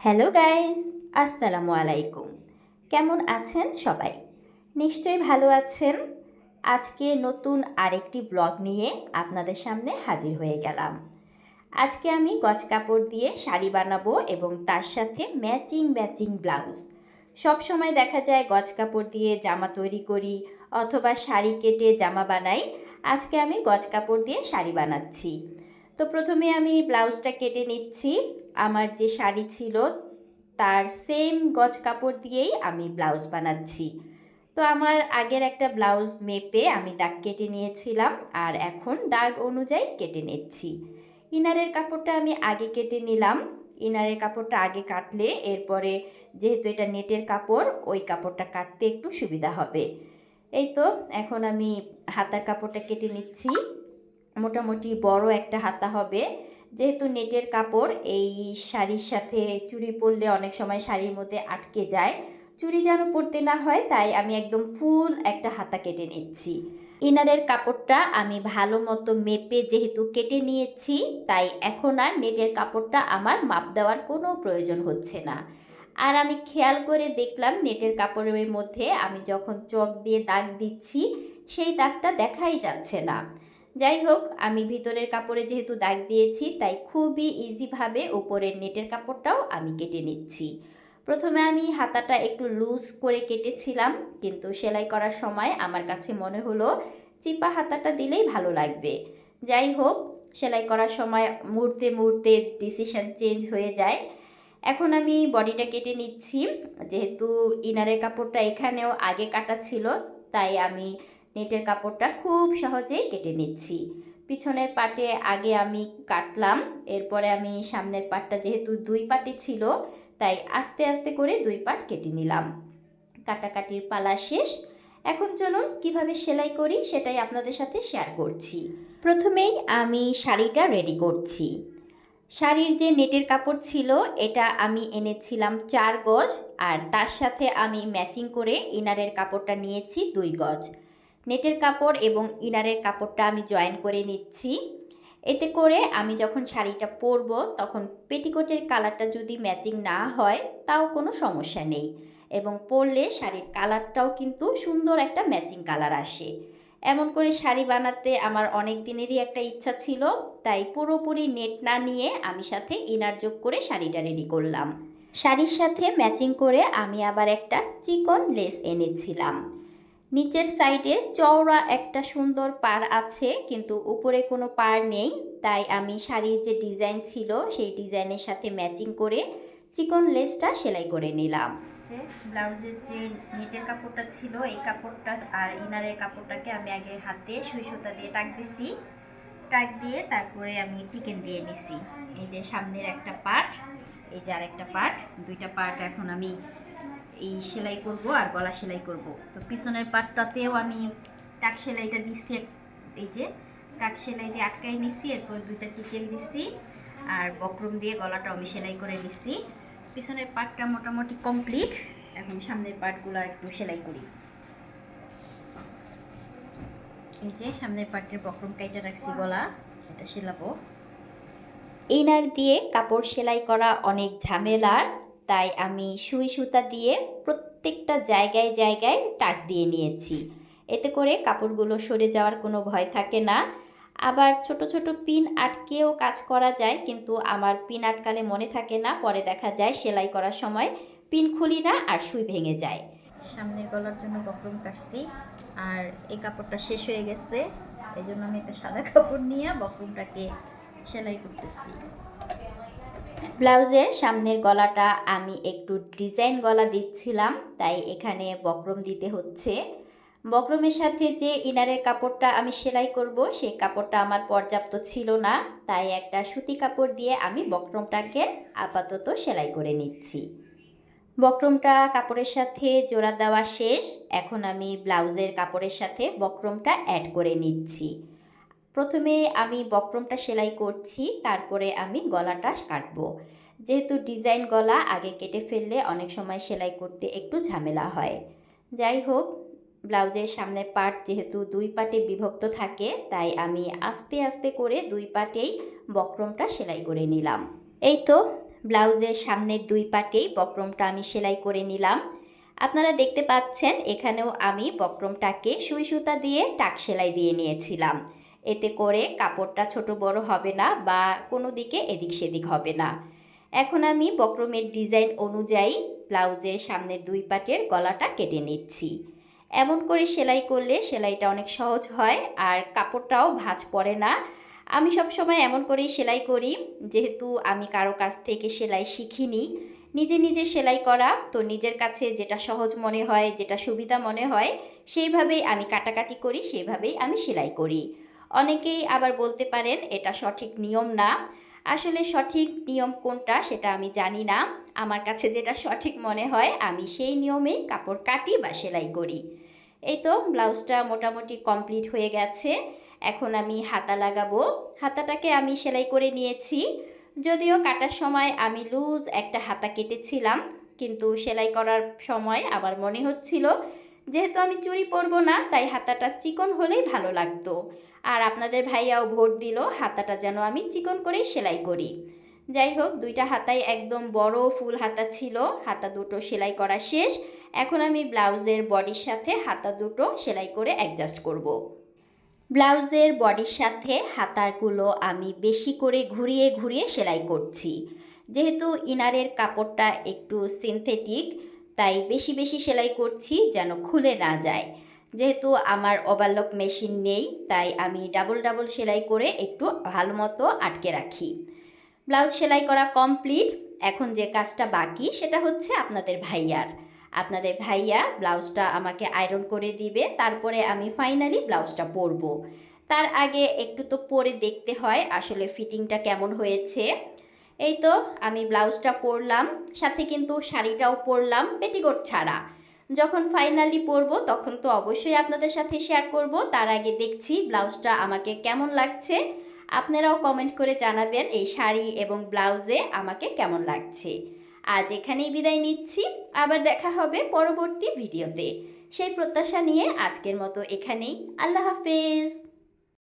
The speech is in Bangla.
হ্যালো গাইস, আসসালামু আলাইকুম। কেমন আছেন সবাই? নিশ্চয়ই ভালো আছেন। আজকে নতুন আরেকটি ব্লগ নিয়ে আপনাদের সামনে হাজির হয়ে গেলাম। আজকে আমি গজ কাপড় দিয়ে শাড়ি বানাবো এবং তার সাথে ম্যাচিং ম্যাচিং ব্লাউজ। সব সময় দেখা যায় গজ কাপড় দিয়ে জামা তৈরি করি অথবা শাড়ি কেটে জামা বানাই। আজকে আমি গজ কাপড় দিয়ে শাড়ি বানাচ্ছি। তো প্রথমে আমি ব্লাউজটা কেটে নিচ্ছি। আমার যে শাড়ি ছিল, তার সেম গজ কাপড় দিয়েই আমি ব্লাউজ বানাচ্ছি। তো আমার আগের একটা ব্লাউজ মেপে আমি দাগ কেটে নিয়েছিলাম আর এখন দাগ অনুযায়ী কেটে নিচ্ছি। ইনারের কাপড়টা আমি আগে কেটে নিলাম। ইনারের কাপড়টা আগে কাটলে এরপরে যেহেতু এটা নেটের কাপড়, ওই কাপড়টা কাটতে একটু সুবিধা হবে। এই তো, এখন আমি হাতার কাপড়টা কেটে নিচ্ছি। মোটামুটি বড় একটা হাতা হবে। যেহেতু নেটের কাপড়, এই শাড়ির সাথে চুড়ি পরলে অনেক সময় শাড়ির মধ্যে আটকে যায়। চুড়ি যেন পরতে না হয়, তাই আমি একদম ফুল একটা হাতা কেটে নিচ্ছি। ইনারের কাপড়টা আমি ভালো মতো মেপে যেহেতু কেটে নিয়েছি, তাই এখন আর নেটের কাপড়টা আমার মাপ দেওয়ার কোনো প্রয়োজন হচ্ছে না। আর আমি খেয়াল করে দেখলাম, নেটের কাপড়ের মধ্যে আমি যখন চক দিয়ে দাগ দিচ্ছি, সেই দাগটা দেখাই যাচ্ছে না। যাই হোক, আমি ভিতরের কাপড়ে যেহেতু দাগ দিয়েছি, তাই খুবই ইজিভাবে উপরের নেটের কাপড়টাও আমি কেটে নিচ্ছি। প্রথমে আমি হাতাটা একটু লুজ করে কেটেছিলাম, কিন্তু সেলাই করার সময় আমার কাছে মনে হলো চিপা হাতাটা দিলেই ভালো লাগবে। যাই হোক, সেলাই করার সময় মুহূর্তে মুহূর্তে ডিসিশন চেঞ্জ হয়ে যায়। এখন আমি বডিটা কেটে নিচ্ছি, যেহেতু ইনারের কাপড়টা এখানেও আগে কাটা ছিল, তাই আমি নেটের কাপড়টা খুব সহজেই কেটে নিচ্ছি। পিছনের পাটে আগে আমি কাটলাম, এরপরে আমি সামনের পাটটা যেহেতু দুই পাটে ছিল, তাই আস্তে আস্তে করে দুই পাট কেটে নিলাম। কাটাকাটির পালা শেষ। এখন চলুন কীভাবে সেলাই করি সেটাই আপনাদের সাথে শেয়ার করছি। প্রথমেই আমি শাড়িটা রেডি করছি। শাড়ির যে নেটের কাপড় ছিল, এটা আমি এনেছিলাম চার গজ, আর তার সাথে আমি ম্যাচিং করে ইনারের কাপড়টা নিয়েছি দুই গজ। নেটের কাপড় এবং ইনারের কাপড়টা আমি জয়েন করে নিচ্ছি। এতে করে আমি যখন শাড়িটা পরবো, তখন পেটিকোটের কালারটা যদি ম্যাচিং না হয়, তাও কোনো সমস্যা নেই। এবং পরলে শাড়ির কালারটাও কিন্তু সুন্দর একটা ম্যাচিং কালার আসে। এমন করে শাড়ি বানাতে আমার অনেক দিনেরই একটা ইচ্ছা ছিল, তাই পুরোপুরি নেট না নিয়ে আমি সাথে ইনার যোগ করে শাড়িটা রেডি করলাম। শাড়ির সাথে ম্যাচিং করে আমি আবার একটা চিকন লেস এনেছিলাম। নিচের সাইডে চওড়া একটা সুন্দর পার আছে, কিন্তু উপরে কোনো পার নেই। তাই আমি শাড়ির যে ডিজাইন ছিল, সেই ডিজাইনের সাথে ম্যাচিং করে চিকন লেসটা সেলাই করে নিলাম। ব্লাউজের যে নেটের কাপড়টা ছিল, এই কাপড়টা আর ইনারের কাপড়টাকে আমি আগে হাতে সুই সুতা দিয়ে টাক দিছি। টাক দিয়ে তারপরে আমি টিকেন দিয়ে নিছি। এই যে সামনের একটা পার্ট এই যে আর একটা পার্ট দুইটা পার্ট এখন আমি এই সেলাই করব আর গলা সেলাই করব। তো পিছনের পাটটাতেও আমি টাক সেলাইটা দিচ্ছি এই যে, টাক সেলাই দিয়ে আটকাই নিচ্ছি এরপর দুইটা টিকেল দিচ্ছি আর বক্রম দিয়ে গলাটা আমি সেলাই করে নিচ্ছি পিছনের পাটটা মোটামুটি কমপ্লিট। এখন সামনের পাটগুলো একটু সেলাই করি। এই যে, সামনের পাটের বক্রম কাইটা রাখছি গলা, এটা সেলাবো। ইনার দিয়ে কাপড় সেলাই করা অনেক ঝামেলার তাই আমি সুই সুতা দিয়ে প্রত্যেকটা জায়গায় জায়গায় টাক দিয়ে নিয়েছি। এতে করে কাপড়গুলো সরে যাওয়ার কোনো ভয় থাকে না। আবার ছোট ছোট পিন আটকেও কাজ করা যায়, কিন্তু আমার পিন আটকালে মনে থাকে না। পরে দেখা যায় সেলাই করার সময় পিন খুলি না আর সুই ভেঙে যায়। সামনের গলার জন্য বক্রম কাটছি আর এই কাপড়টা শেষ হয়ে গেছে। এই জন্য আমি একটা সাদা কাপড় নিয়ে বক্রমটাকে সেলাই করতেছি। ব্লাউজের সামনের গলাটা আমি একটু ডিজাইন গলা দিচ্ছিলাম, তাই এখানে বক্রম দিতে হচ্ছে। বক্রমের সাথে যে ইনারের কাপড়টা আমি সেলাই করব সেই কাপড়টা আমার পর্যাপ্ত ছিল না, তাই একটা সুতি কাপড় দিয়ে আমি বক্রমটাকে আপাতত সেলাই করে নিচ্ছি। বক্রমটা কাপড়ের সাথে জোড়া দেওয়া শেষ, এখন আমি ব্লাউজের কাপড়ের সাথে বক্রমটা অ্যাড করে নিচ্ছি। প্রথমে আমি বক্রমটা সেলাই করছি, তারপরে আমি গলাটা কাটবো। যেহেতু ডিজাইন গলা, আগে কেটে ফেললে অনেক সময় সেলাই করতে একটু ঝামেলা হয়। যাই হোক, ব্লাউজের সামনের পার্ট যেহেতু দুই পাটে বিভক্ত থাকে, তাই আমি আস্তে আস্তে করে দুই পাটেই বক্রমটা সেলাই করে নিলাম। এই তো, ব্লাউজের সামনের দুই পাটেই বক্রমটা আমি সেলাই করে নিলাম। আপনারা দেখতে পাচ্ছেন, এখানেও আমি বক্রমটাকে সুই সুতা দিয়ে টাক সেলাই দিয়ে নিয়েছিলাম। এতে করে কাপড়টা ছোট বড় হবে না বা কোনো দিকে এদিক সেদিক হবে না। এখন আমি বক্রমের ডিজাইন অনুযায়ী ব্লাউজের সামনের দুই পাটের গলাটা কেটে নিচ্ছি। এমন করে সেলাই করলে সেলাইটা অনেক সহজ হয় আর কাপড়টাও ভাঁজ পড়ে না। আমি সবসময় এমন করেই সেলাই করি, যেহেতু আমি কারও কাছ থেকে সেলাই শিখিনি। নিজে নিজে সেলাই করা তো নিজের কাছে যেটা সহজ মনে হয়, যেটা সুবিধা মনে হয়, সেইভাবেই আমি কাটাকাটি করি, সেইভাবেই আমি সেলাই করি। অনেকেই আবার বলতে পারেন এটা সঠিক নিয়ম না। আসলে সঠিক নিয়ম কোনটা সেটা আমি জানি না। আমার কাছে যেটা সঠিক মনে হয়, আমি সেই নিয়মেই কাপড় কাটি বা সেলাই করি। এই তো ব্লাউজটা মোটামুটি কমপ্লিট হয়ে গেছে। এখন আমি হাতা লাগাবো। হাতাটাকে আমি সেলাই করে নিয়েছি। যদিও কাটার সময় আমি লুজ একটা হাতা কেটেছিলাম, কিন্তু সেলাই করার সময় আমার মনে হচ্ছিল যেহেতু আমি চুরি পরবো না, তাই হাতাটা চিকন হলেই ভালো লাগতো। আর আপনাদের ভাইয়াও ভোট দিল, হাতাটা যেন আমি চিকন করেই সেলাই করি। যাই হোক, দুইটা হাতাই একদম বড় ফুল হাতা ছিল, হাতা দুটো সেলাই করা শেষ। এখন আমি ব্লাউজের বডির সাথে হাতা দুটো সেলাই করে অ্যাডজাস্ট করব। ব্লাউজের বডির সাথে হাতাগুলো আমি বেশি করে ঘুরিয়ে ঘুরিয়ে সেলাই করছি। যেহেতু ইনারের কাপড়টা একটু সিনথেটিক তাই বেশি বেশি সেলাই করছি যেন খুলে না যায়। যেহেতু আমার ওভারলক মেশিন নেই, তাই আমি ডাবল ডাবল সেলাই করে একটু ভালো মতো আটকে রাখি। ব্লাউজ সেলাই করা কমপ্লিট এখন যে কাজটা বাকি, সেটা হচ্ছে আপনাদের ভাইয়ার। আপনাদের ভাইয়া ব্লাউজটা আমাকে আয়রন করে দিবে, তারপরে আমি ফাইনালি ব্লাউজটা পরবো। তার আগে একটু তো পরে দেখতে হয় আসলে ফিটিংটা কেমন হয়েছে। এই তো আমি ব্লাউজটা পরলাম, সাথে কিন্তু শাড়িটাও পরলাম পেটিকোট ছাড়া। যখন ফাইনালি পরবো, তখন তো অবশ্যই আপনাদের সাথে শেয়ার করব। তার আগে দেখছি ব্লাউজটা আমাকে কেমন লাগছে। আপনারাও কমেন্ট করে জানাবেন এই শাড়ি এবং ব্লাউজে আমাকে কেমন লাগছে। আজ এখানেই বিদায় নিচ্ছি। আবার দেখা হবে পরবর্তী ভিডিওতে সেই প্রত্যাশা নিয়ে আজকের মতো এখানেই। আল্লাহ হাফেজ।